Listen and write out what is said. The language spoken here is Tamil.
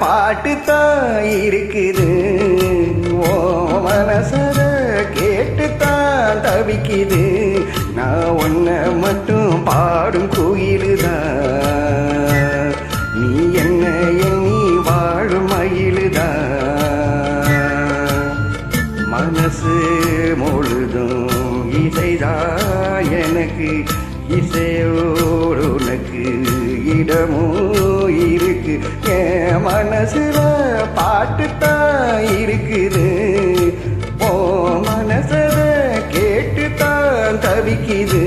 பாட்டு தான் இருக்குது. ஓ மனசுல கேட்டு தான் தவிக்குது. நான் ஒன்ன மட்டும் பாடும் கோயிலுதான் நீ என்ன எண்ணி வாழும் மயிலுதான் மனசு முழுதும் இசைதான் எனக்கு. இசையோடு உனக்கு இடமும் என் மனசுல பாட்டு தான் இருக்குது. ஓ மனசுல கேட்டு தான் தவிக்குது.